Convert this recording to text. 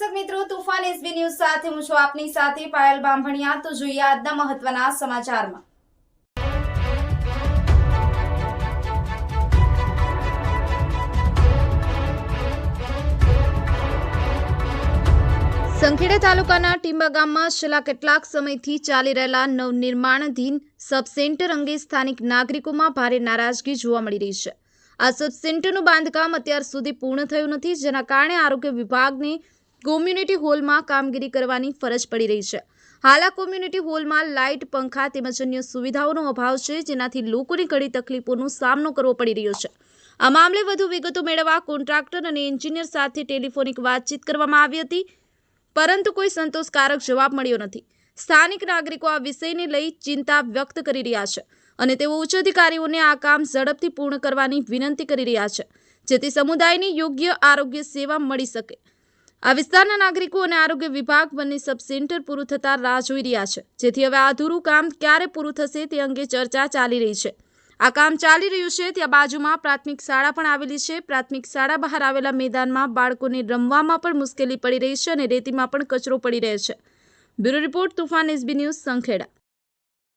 Two તુફાન SB news સાથે હું છું આપની સાથે પાયલ બાંભણિયા. તો જોઈએ આજના મહત્વના સમાચારમાં. સંખેડા તાલુકાના ટીંબા ગામમાં છેલ્લા કેટલાક સમયથી ચાલી રહેલા નવનિર્માણાધીન સબસેન્ટર અંગે સ્થાનિક નાગરિકોમાં ભારે નારાજગી જોવા મળી રહી છે. આ સબસેન્ટરનું બાંધકામ અત્યાર સુધી પૂર્ણ થયું નથી, જેના કારણે આરોગ્ય વિભાગને કોમ્યુનિટી હોલમાં કામગીરી કરવાની ફરજ પડી રહી છે. હાલ આ કોમ્યુનિટી હોલમાં લાઇટ, પંખા તેમજ અન્ય સુવિધાઓનો અભાવ છે, જેનાથી લોકોની ઘણી તકલીફોનો સામનો કરવો પડી રહ્યો છે. આ મામલે વધુ વિગતો મેળવવા કોન્ટ્રાક્ટર અને એન્જિનિયર સાથે ટેલિફોનિક વાતચીત કરવામાં આવી હતી, પરંતુ કોઈ સંતોષકારક જવાબ મળ્યો નથી. સ્થાનિક નાગરિકો આ વિષયને લઈ ચિંતા વ્યક્ત કરી રહ્યા છે અને તેઓ ઉચ્ચ અધિકારીઓને આ કામ ઝડપથી પૂર્ણ કરવાની વિનંતી કરી રહ્યા છે, જેથી સમુદાયની યોગ્ય આરોગ્ય સેવા મળી શકે. આ વિસ્તારના નાગરિકો અને આરોગ્ય વિભાગ બંને સબ સેન્ટર પૂરું થતાં રાહ જોઈ રહ્યા છે. જેથી હવે અધૂરું કામ ક્યારે પૂરું થશે તે અંગે ચર્ચા ચાલી રહી છે. આ કામ ચાલી રહ્યું છે ત્યાં બાજુમાં પ્રાથમિક શાળા પણ આવેલી છે. પ્રાથમિક શાળા બહાર આવેલા મેદાનમાં બાળકોને રમવામાં પણ મુશ્કેલી પડી રહી છે અને રેતીમાં પણ કચરો પડી રહ્યો છે. Bureau report Tufan S B news Sankheda.